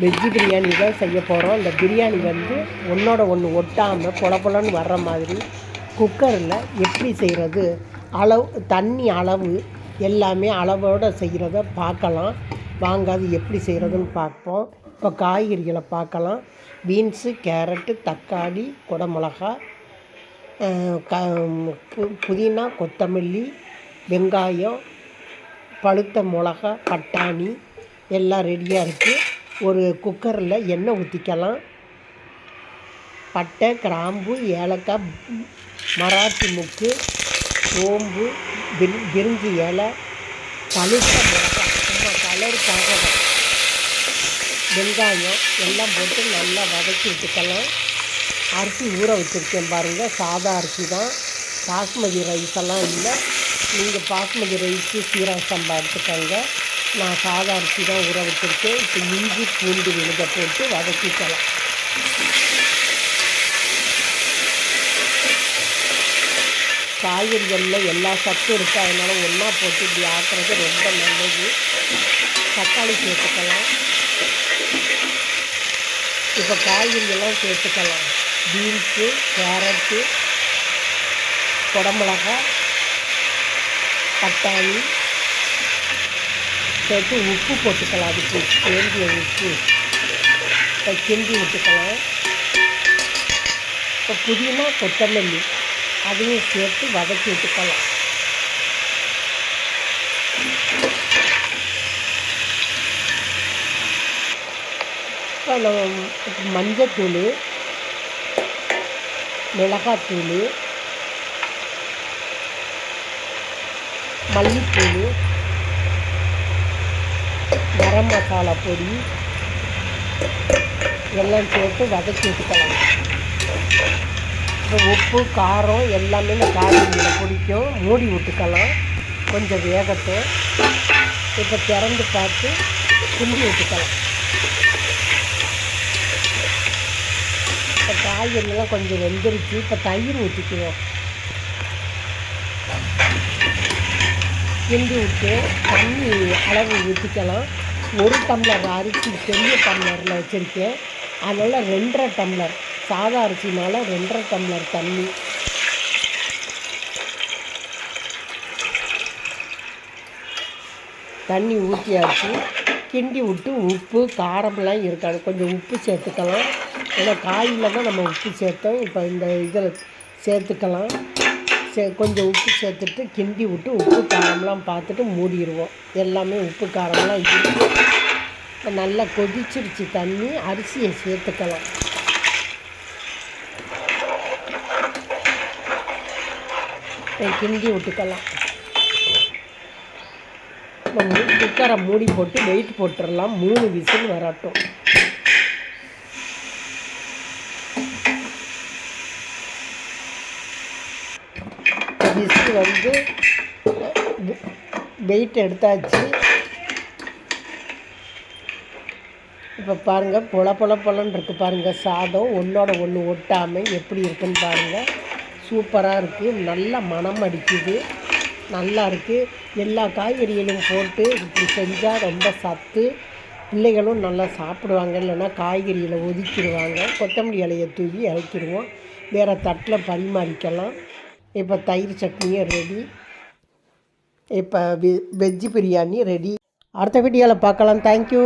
Veg biryani தான் செய்ய போகிறோம் இந்த பிரியாணி வந்து ஒன்றோட ஒன்று ஒட்டாமல் பொல பொலன்னு வர்ற மாதிரி குக்கரில் எப்படி செய்கிறது அளவு தண்ணி அளவு எல்லாமே அளவோடு செய்கிறத பார்க்கலாம். வாங்க அது எப்படி செய்கிறதுன்னு பார்ப்போம். இப்போ காய்கறிகளை பார்க்கலாம். பீன்ஸு கேரட்டு தக்காளி குடமிளகா க பு- புதினா கொத்தமல்லி வெங்காயம் பழுத்த மிளகா பட்டாணி எல்லாம் ரெடியாக இருக்குது ஒரு குக்கரில் எண்ணெய் ஊற்றிக்கலாம். பட்டை கிராம்பு ஏலக்காய் மராட்டி முக்கு சோம்பு பிரி பிரிஞ்சி இலை பழுத்த மிளகாய் சும்மா கலருக்காக வெங்காயம் எல்லாம் போட்டு நல்லா வதக்கி விட்டுக்கலாம் அரிசி ஊற வச்சுருக்கேன் பாருங்கள் சாதா அரிசி தான். பாஸ்மதி ரைஸ் எல்லாம் இல்லை. நீங்கள் பாஸ்மதி ரைஸு சீரக சம்பா எடுத்துக்கோங்க. நான் சாதா அரிசி தான் ஊற வச்சுருக்கேன். இப்போ இஞ்சி பூண்டு விழுத போட்டு வதக்கிக்கலாம் காய்கறிகளில் எல்லா சத்தும் இருக்குது அதனால் ஒன்றா போட்டு இப்படி ஆக்குறது ரொம்ப நல்லது. தக்காளி சேர்த்துக்கலாம். இப்போ காய்கறிகள்லாம் சேர்த்துக்கலாம். பீன்ஸு கேரட்டு குடமிளகா பட்டாணி. சேர்த்து உப்பு போட்டுக்கலாம் அதுக்கு. வேண்டிய உப்பு கிண்டி விட்டுக்கலாம். இப்போ புதினா கொத்தமல்லி அதையும் சேர்த்து வதக்கி விட்டுக்கலாம். இப்போ நம்ம மஞ்சத்தூள் மிளகாத்தூள் மல்லித்தூள் கரம் மசாலா பொடி எல்லாம் சேர்த்து வதக்கி விட்டுக்கலாம் இப்போ உப்பு காரம் எல்லாமே இந்த காய்கறியில் பிடிக்கும். மூடி விட்டுக்கலாம். கொஞ்சம் வேகட்டும். இப்போ திறந்து பார்த்து கிண்டி விட்டுக்கலாம். இப்போ காய்கறிலாம் கொஞ்சம் வெந்துருச்சு. இப்போ தயிர் ஊற்றிக்குவோம் கிண்டி விட்டு தண்ணி அளவு ஊற்றிக்கலாம் ஒரு டம்ளர் அரிசி பெரிய டம்ளரில் வச்சுருக்கேன். அதனால் ரெண்டரை டம்ளர். சாதா அரிசினால ரெண்டரை டம்ளர் தண்ணி. தண்ணி ஊற்றியாச்சு கிண்டி விட்டு உப்பு காரமெல்லாம் இருக்காது. கொஞ்சம் உப்பு சேர்த்துக்கலாம். ஏன்னா காயில் தான் நம்ம உப்பு சேர்த்தோம். இப்போ இந்த இதில் சேர்த்துக்கலாம். சே கொஞ்சம் உப்பு சேர்த்துட்டு கிண்டி விட்டு உப்பு காரம்லாம் பார்த்துட்டு மூடிடுவோம் எல்லாமே உப்பு காரம்லாம் இப்போ நல்லா கொதிச்சிருச்சு தண்ணி அரிசியை சேர்த்துக்கலாம். கிண்டி விட்டுக்கலாம். குக்கரை மூடி போட்டு வெயிட் போட்டுடலாம். மூணு விசில் வரட்டும். விசில் வந்து வெயிட் எடுத்தாச்சு. இப்போ பாருங்கள் பொல பொல பொலன்னு இருக்குது பாருங்கள் சாதம். ஒன்றோட ஒன்று ஒட்டாமல் எப்படி இருக்குன்னு பாருங்கள் சூப்பராக இருக்குது நல்லா மனம் அடிக்குது. நல்லா இருக்குது எல்லா காய்கறிகளும் போட்டு இப்படி செஞ்சால் ரொம்ப சத்து. பிள்ளைகளும் நல்லா சாப்பிடுவாங்க. இல்லைன்னா காய்கறிகளை ஒதுக்கிடுவாங்க. கொத்தமல்லி இலையை தூவி இறக்கிடுவோம். வேறு தட்டில் பரிமாறிக்கலாம். இப்போ தயிர் சட்னியும் ரெடி இப்போ வெ வெஜ்ஜு பிரியாணி ரெடி அடுத்த வீடியோவில் பார்க்கலாம். தேங்க்யூ